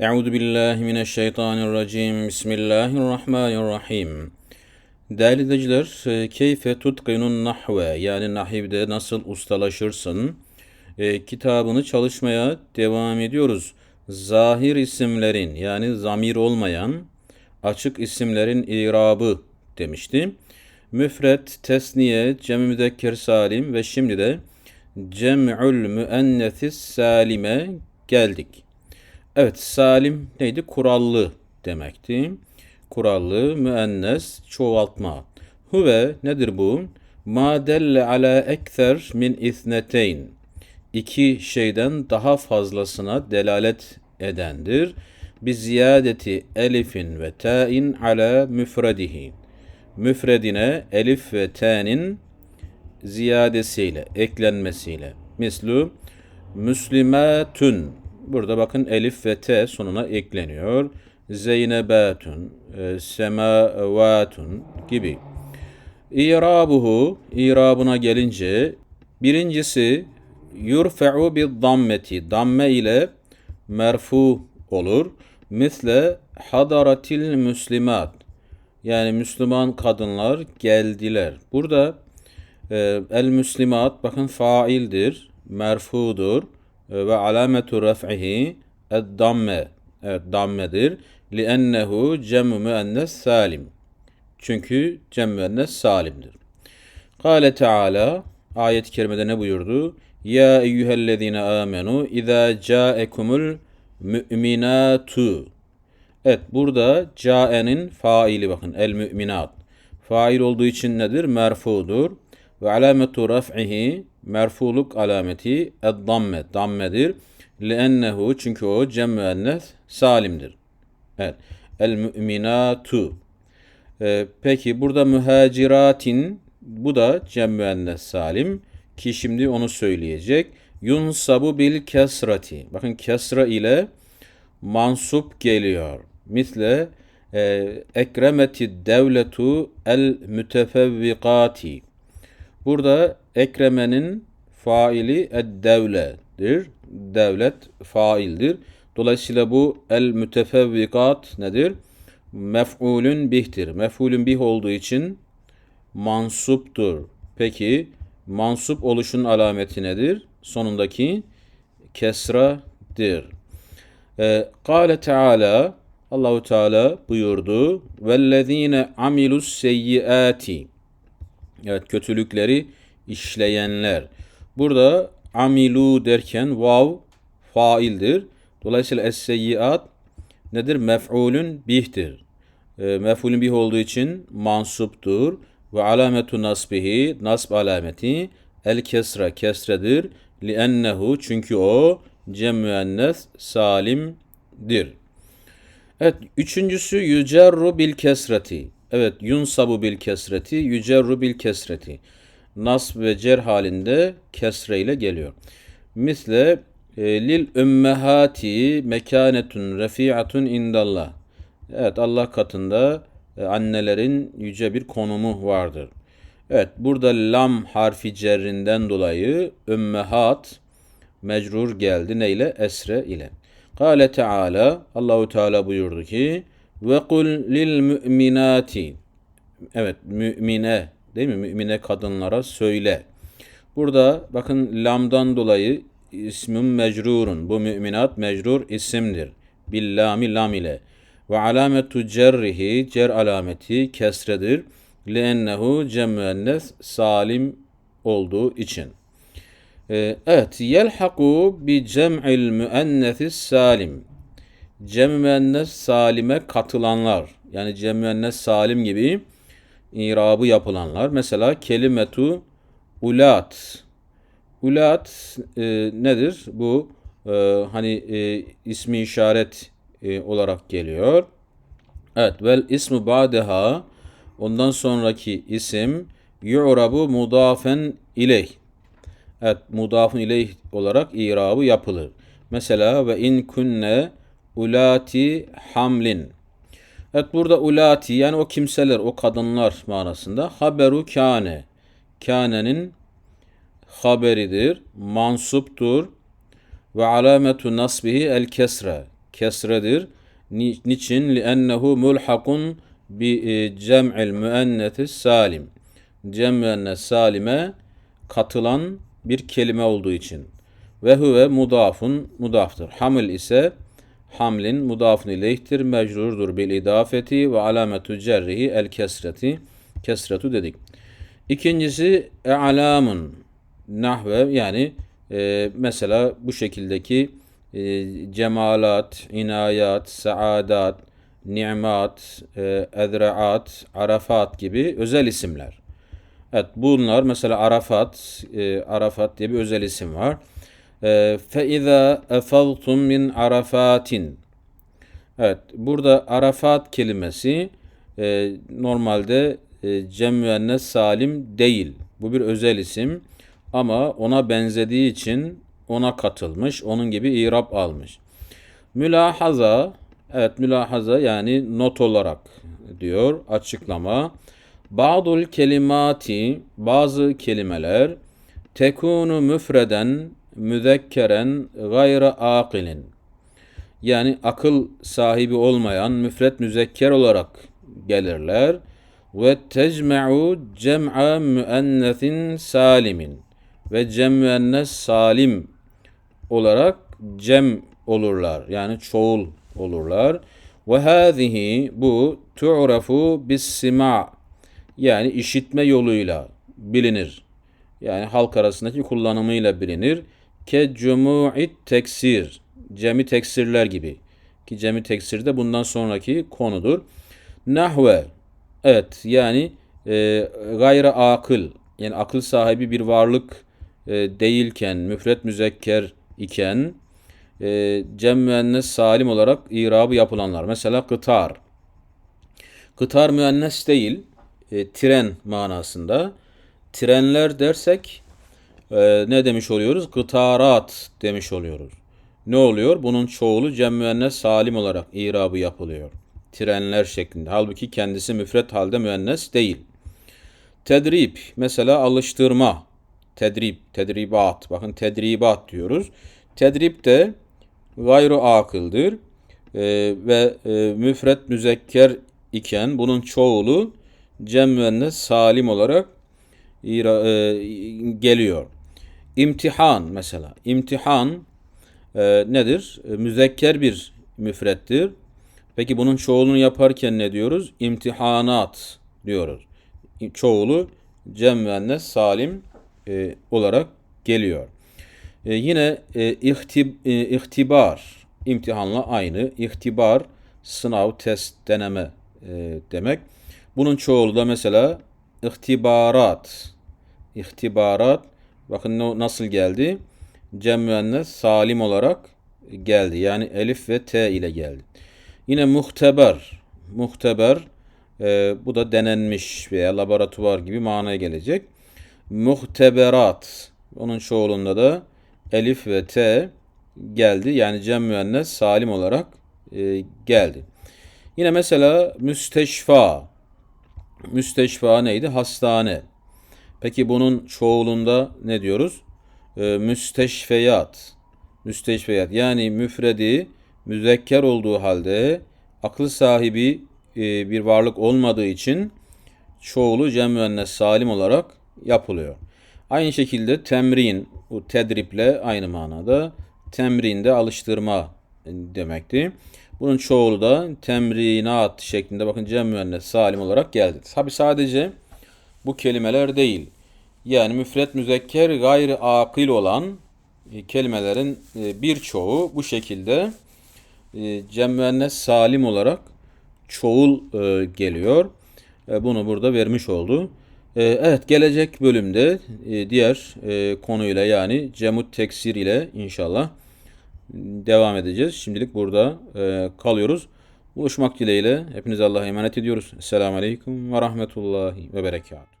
Euzu billahi mineşşeytanirracim. Bismillahirrahmanirrahim. Değerli dinleyiciler, e, keyfe tutqinun nahve yani nahivde nasıl ustalaşırsın e, kitabını çalışmaya devam ediyoruz. Zahir isimlerin yani zamir olmayan açık isimlerin irabı demiştim. Müfret, tesniye, cem-i müzekker salim ve şimdi de cem'ül müennetis salime geldik. Evet, salim neydi? Kurallı demekti. Kurallı, müennes, çoğaltma. Huve nedir bu? Ma delle ala ekser min isneteyn. İki şeyden daha fazlasına delalet edendir. Bi ziyadeti elifin ve ta'in ala müfredihi. Müfredine elif ve ta'nin ziyadesiyle, eklenmesiyle. Mislu Müslimatun Burada bakın elif ve t sonuna ekleniyor. Zeynebetun, e, semavatun gibi. İrabuhu, irabına gelince birincisi yurfe'u bi dammeti, damme ile merfu olur. Misle hadaratil müslimat. Yani Müslüman kadınlar geldiler. Burada e, el müslimat bakın faildir, merfudur ve alametu ref'ihi ed-damme. Evet dammedir. Liennehu cem müennes salim. Çünkü cem müennes salimdir. Kale Teala ayet-i kerimede ne buyurdu? Ya eyyühellezine amenu izâ câekumul mü'minâtu. Evet burada caenin faili bakın el mü'minat. Fail olduğu için nedir? Merfudur. Ve alametu raf'ihi merfuluk alameti ed-damme dammedir. Lennehu çünkü o cem müennes salimdir. Evet. El müminatu. Ee, peki burada mühaciratin bu da cem müennes salim ki şimdi onu söyleyecek. Yunsabu bil kesrati. Bakın kesra ile mansup geliyor. Misle e, ekremeti devletu el mütefevvikati. Burada ekremenin faili ed-devledir. Devlet faildir. Dolayısıyla bu el mütefevvikat nedir? Mef'ulün bihtir. Mef'ulün bih olduğu için mansuptur. Peki mansup oluşun alameti nedir? Sonundaki kesradır. Ee, Kale Teala Allahu Teala buyurdu. Vellezine amilus seyyiati Evet kötülükleri işleyenler. Burada amilu derken vav faildir. Dolayısıyla es-seyyiat nedir? Mef'ulün bihtir. E, mef'ulün bih olduğu için mansuptur. Ve alametu nasbihi nasb alameti el kesra kesredir. Liennehu çünkü o cem müennes salimdir. Evet üçüncüsü yücerru bil kesreti. Evet yunsabu bil kesreti, yücerru bil kesreti. Nasb ve cer halinde kesre ile geliyor. Misle e, lil ümmehati mekanetun refi'atun indallah. Evet Allah katında e, annelerin yüce bir konumu vardır. Evet burada lam harfi cerrinden dolayı ümmehat mecrur geldi neyle? Esre ile. Kale Teala Allahu Teala buyurdu ki ve kul lil müminati. Evet mümine değil mi? Mümine kadınlara söyle. Burada bakın lamdan dolayı ismin mecrurun. Bu müminat mecrur isimdir. Billami lam ile. Ve alametu cerrihi cer alameti kesredir. Leennehu cemmüennes salim olduğu için. Ee, evet. Yelhaku bi cem'il müennesis salim cem müennes salime katılanlar yani cem müennes salim gibi irabı yapılanlar. Mesela kelimetu ulat. Ulat e, nedir? Bu e, hani e, ismi işaret e, olarak geliyor. Evet vel ismu ba'deha ondan sonraki isim yu'rabu mudafen ileyh. Evet mudafın ileyh olarak irabı yapılır. Mesela ve in kunne ulati hamlin. Evet burada ulati yani o kimseler, o kadınlar manasında. Haberu kâne. Kâne'nin haberidir, mansuptur. Ve alametu nasbihi el kesre. Kesredir. Niçin? li Liennehu mulhakun bi e, cem'il müenneti salim. Cem müennet salime katılan bir kelime olduğu için. Ve huve mudafun mudaftır. Hamil ise hamlin mudafun ileyhtir. Mecrurdur bil idafeti ve alametu cerrihi el kesreti. Kesretu dedik. İkincisi e'alamun nahve yani e, mesela bu şekildeki e, cemalat, inayat, saadat, ni'mat, e, ezraat, arafat gibi özel isimler. Evet bunlar mesela Arafat, e, Arafat diye bir özel isim var. E, فَاِذَا اَفَضْتُمْ min arafatin. Evet burada Arafat kelimesi e, normalde e, cem müennes salim değil. Bu bir özel isim ama ona benzediği için ona katılmış, onun gibi irap almış. Mülahaza, evet mülahaza yani not olarak diyor açıklama. Ba'dul kelimati, bazı kelimeler tekunu müfreden, müzekkeren, gayra akilin. Yani akıl sahibi olmayan müfret müzekker olarak gelirler. Ve tecme'u cem'a müennesin salimin. Ve cem müennes salim olarak cem olurlar. Yani çoğul olurlar. Ve hâzihi bu tu'rafu bis sima yani işitme yoluyla bilinir. Yani halk arasındaki kullanımıyla bilinir. Ke cumu'it teksir. Cemi teksirler gibi. Ki cemi teksir de bundan sonraki konudur. Nahve. Evet yani e, gayra akıl. Yani akıl sahibi bir varlık e, değilken, müfret müzekker iken e, cem müennes salim olarak irabı yapılanlar. Mesela kıtar. Kıtar müennes değil e, tren manasında. Trenler dersek e, ne demiş oluyoruz? Kıtarat demiş oluyoruz. Ne oluyor? Bunun çoğulu cem müennes salim olarak irabı yapılıyor. Trenler şeklinde. Halbuki kendisi müfret halde müennes değil. Tedrip mesela alıştırma. Tedrip, tedribat. Bakın tedribat diyoruz. Tedrip de gayru akıldır. E, ve e, müfret müzekker iken bunun çoğulu cem müennes salim olarak e, geliyor. İmtihan mesela. İmtihan e, nedir? E, müzekker bir müfrettir. Peki bunun çoğulunu yaparken ne diyoruz? İmtihanat diyoruz. Çoğulu cem müennes salim e, olarak geliyor. E, yine e, ihtib, e, ihtibar imtihanla aynı. İhtibar sınav, test, deneme e, demek. Bunun çoğulu da mesela ihtibarat. İhtibarat. Bakın ne- nasıl geldi? Cem müennes salim olarak geldi. Yani elif ve t ile geldi. Yine muhteber. Muhteber e, bu da denenmiş veya laboratuvar gibi manaya gelecek. Muhteberat. Onun çoğulunda da elif ve t geldi. Yani cem müennes salim olarak e, geldi. Yine mesela müsteşfa. Müsteşfa neydi? Hastane. Peki bunun çoğulunda ne diyoruz? Ee, müsteşfeyat. Müsteşfeyat. Yani müfredi müzekker olduğu halde aklı sahibi e, bir varlık olmadığı için çoğulu cem müennes salim olarak yapılıyor. Aynı şekilde temrin, bu tedriple aynı manada. Temrinde alıştırma demekti. Bunun çoğulu da temrinat şeklinde bakın cem müennes salim olarak geldi. Tabi sadece bu kelimeler değil. Yani müfret müzekker gayri akil olan e, kelimelerin e, birçoğu bu şekilde e, cem müennes salim olarak çoğul geliyor. Bunu burada vermiş oldu. Evet gelecek bölümde diğer konuyla yani cemut teksir ile inşallah devam edeceğiz. Şimdilik burada kalıyoruz. Buluşmak dileğiyle hepinize Allah'a emanet ediyoruz. Esselamu Aleyküm ve Rahmetullahi ve Berekatuhu.